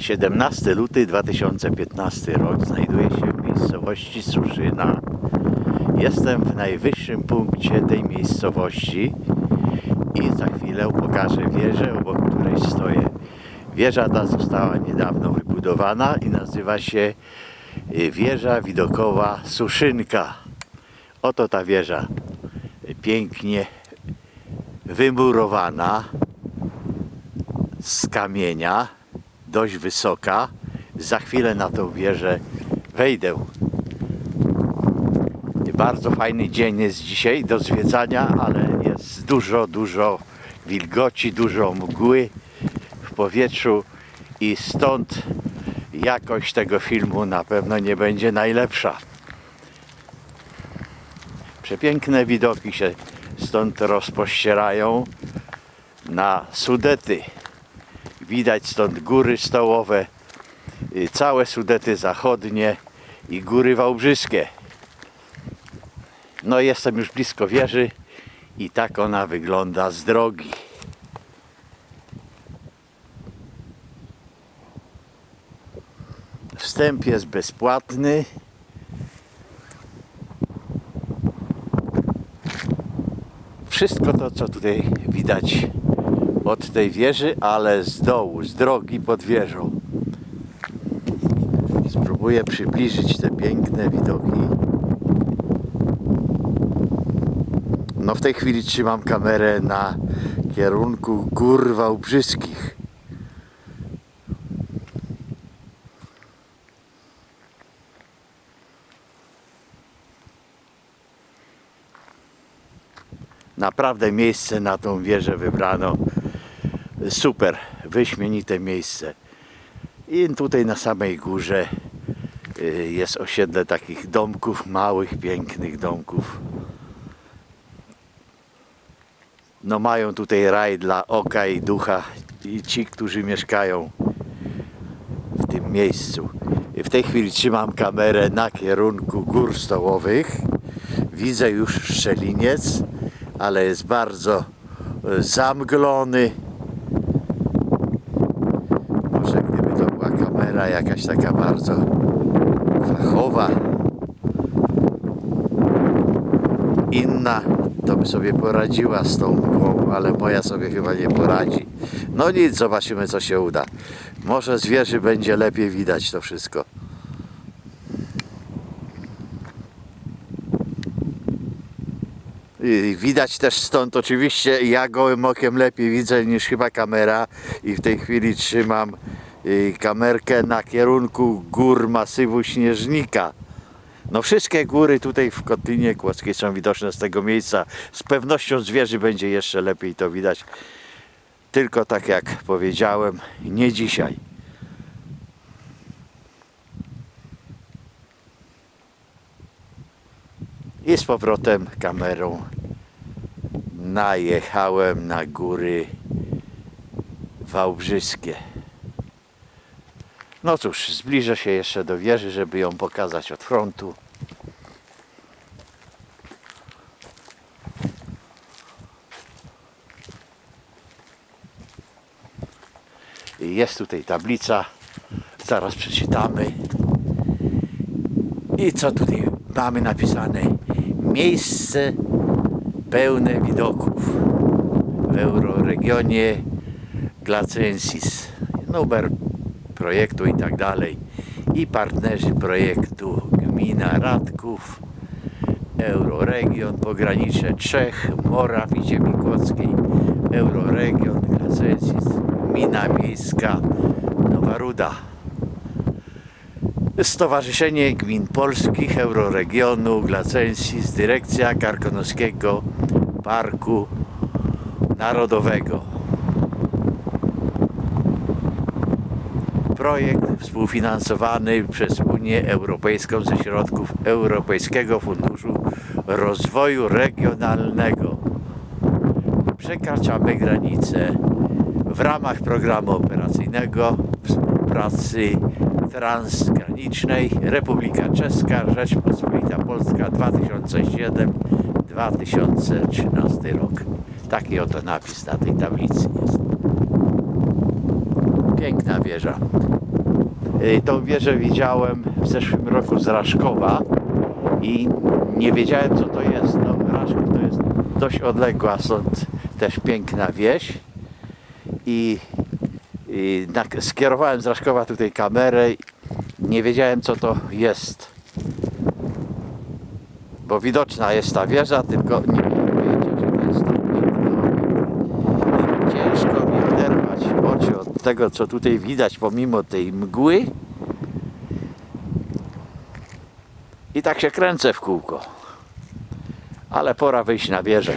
17 luty 2015 rok znajduję się w miejscowości Suszyna. Jestem w najwyższym punkcie tej miejscowości i za chwilę pokażę wieżę, obok której stoję. Wieża ta została niedawno wybudowana i nazywa się y, wieża widokowa Suszynka. Oto ta wieża y, pięknie wymurowana z kamienia, dość wysoka. Za chwilę na tą wieżę wejdę. Bardzo fajny dzień jest dzisiaj do zwiedzania, ale jest dużo, dużo wilgoci, dużo mgły w powietrzu i stąd jakość tego filmu na pewno nie będzie najlepsza. Przepiękne widoki się stąd rozpościerają na Sudety. Widać stąd góry stołowe, y, całe Sudety zachodnie i góry wałbrzyskie. No jestem już blisko wieży i tak ona wygląda z drogi. Wstęp jest bezpłatny. Wszystko to, co tutaj widać od tej wieży, ale z dołu, z drogi pod wieżą. Spróbuję przybliżyć te piękne widoki. No w tej chwili trzymam kamerę na kierunku gór wałbrzyskich. Naprawdę miejsce na tą wieżę wybrano. Super, wyśmienite miejsce. I tutaj na samej górze y, jest osiedle takich domków, małych, pięknych domków. No mają tutaj raj dla oka i ducha i ci, którzy mieszkają w tym miejscu. I w tej chwili trzymam kamerę na kierunku gór stołowych. Widzę już Szczeliniec, ale jest bardzo e, zamglony. Może gdyby to jakaś taka bardzo fachowa, inna, to by sobie poradziła z tą mgłą, ale moja sobie chyba nie poradzi. No nic, zobaczymy co się uda. Może z wieży będzie lepiej widać to wszystko. I widać też stąd oczywiście ja gołym okiem lepiej widzę niż chyba kamera i w tej chwili trzymam kamerkę na kierunku gór masywu Śnieżnika. No wszystkie góry tutaj w Kotlinie Kłodzkiej są widoczne z tego miejsca. Z pewnością z wieży będzie jeszcze lepiej to widać. Tylko tak jak powiedziałem, nie dzisiaj. I z powrotem kamerą najechałem na góry wałbrzyskie. No cóż, zbliżę się jeszcze do wieży, żeby ją pokazać od frontu. Jest tutaj tablica, zaraz przeczytamy. I co tutaj mamy napisane? Miejsce pełne widoków w euroregionie Glacensis. Numer projektu i tak dalej. I partnerzy projektu Gmina Radków, Euroregion, Pogranicze Czech, Moraw i Ziemi Kłodzkiej, Euroregion, Glacensis, Gmina Miejska Nowa Ruda. Stowarzyszenie Gmin Polskich Euroregionu Glacensis, Dyrekcja Karkonoskiego Parku Narodowego. Projekt współfinansowany przez Unię Europejską ze środków Europejskiego Funduszu Rozwoju Regionalnego. Przekraczamy granice w ramach programu operacyjnego współpracy transgranicznej Republika Czeska, Rzeczpospolita Polska 2007-2013 rok. Taki oto napis na tej tablicy jest. Piękna wieża. Y, Tą wieżę widziałem w zeszłym roku z Raszkowa i nie wiedziałem co to jest. No, to jest dość odległa, stąd też piękna wieś. I, i na, skierowałem z Raszkowa tutaj kamerę. Nie wiedziałem co to jest. Bo widoczna jest ta wieża, tylko nie tego, co tutaj widać, pomimo tej mgły. I tak się kręcę w kółko. Ale pora wyjść na wieżę.